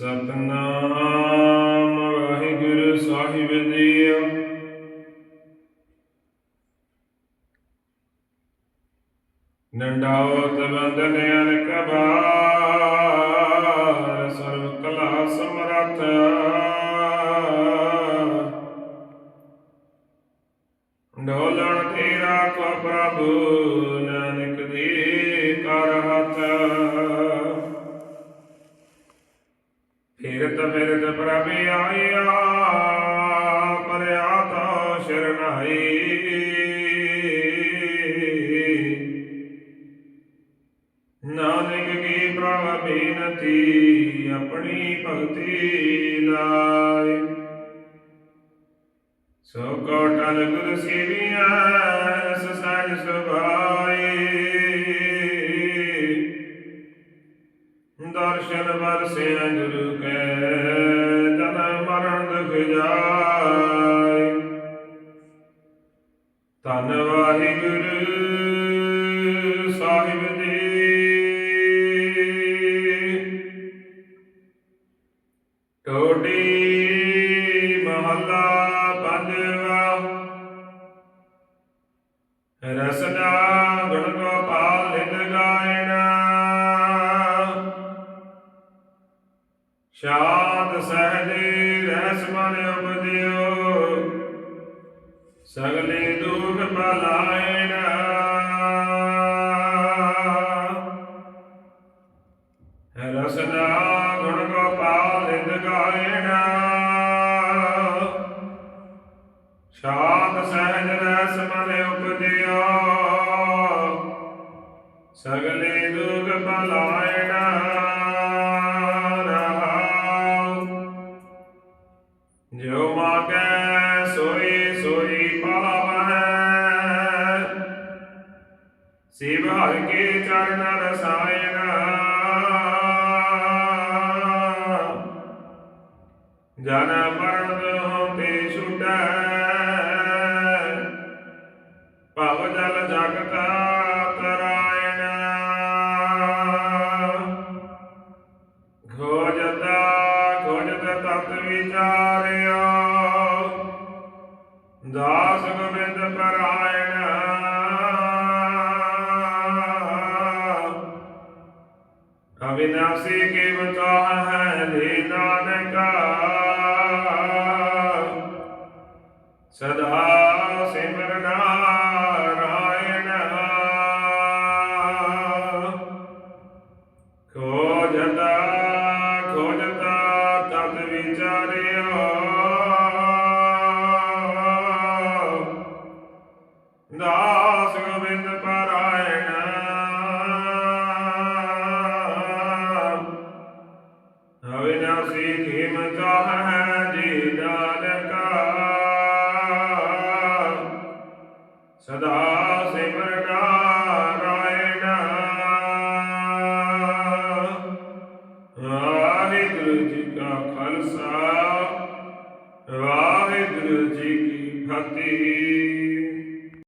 ਸਤਨਾਮ ਵਾਹਿਗੁਰੂ ਸਾਹਿਬ ਜੀਓ ਨੰਡਾਵਤ ਬੰਦਨ ਅਨਕ ਬਾਰ, ਸਰਵ ਕਲਾ ਸਮਰਥ ਡੋਲਣ ਤੇਰਾ ਕੋ ਪ੍ਰਭੂ, ਨਾਨਕ ਦੀ ਕਰ ਹੱਥ। ਪ੍ਰਭ ਆਇਆ ਪਰਿਆ ਤਾ ਸ਼ਰਨਾਈ। ਨਾਨਕ ਕੀ ਪ੍ਰਭ ਬੇਨਤੀ, ਆਪਣੀ ਭਗਤੀ ਲਾਇ ਸੋ ਕੋਟਲ ਗੁਰ ਸੇਵੀਆਂ ਰਸ ਸਹਿਜ ਸੁਭਾਈ ਦਰਸ਼ਨ ਵਰਸੇ ਗੁਰੂ ਕੈ ਧੰਨ ਵਾਹਿਗੁਰੂ ਸਾਹਿਬ ਜੀ। ਟੋਡੀ ਮਹੱਲਾ ਪੰਜਵਾ ਰਸਨਾ ਗੁਣ ਗੋਪਾਲ ਨਿਤ ਗਾਇਣਾ ਸ਼ਾਂਤ, ਸਹਜੇ ਰਹਿਸ ਮਨ ਉਪਜਿਓ। ਸਗਲੇ ਰਸਨਾ ਗੁਣ ਗੋਪਾਲ ਨਿਤ ਗਾਇਣਾ ਸ਼ਾਂਤ ਸਹਿਜ ਰਸ ਮਨ ਉਪਜਿਓ। ਸਗਲੇ ਦੁਖ ਬਲਾਇਣਾ ਰਹਾਉ। ਜੋ ਮਾਗੈ ਸੋਈ ਸੋਈ ਪਾਵੈ ਸਿਵ ਹਰਿ ਕੇ ਚਰਨ ਰਸਾਇਣ। ਜਨ ਮਰਨ ਹੋਤੇ ਛੁਟੈ। ਭਵ ਜਲ ਜਗਤ ਤਰਾਇਣ। ਖੋਜਦਾ ਖੋਜਤ ਤਤ ਵਿਚਾਰਿਓ ਦਾਸ ਗੋਬਿੰਦ ਪਰਾਇਣ। ਅਵਿਨਾਸੀ ਕੇ ਬਚਾਹ ਹੈ ਦੇ ਨਾਨਕਾ। ਸਦਾ ਸਿਮਰ ਨਾਰਾਇਣ ਖੋਜਦਾ ਖੋਜਦਾ ti.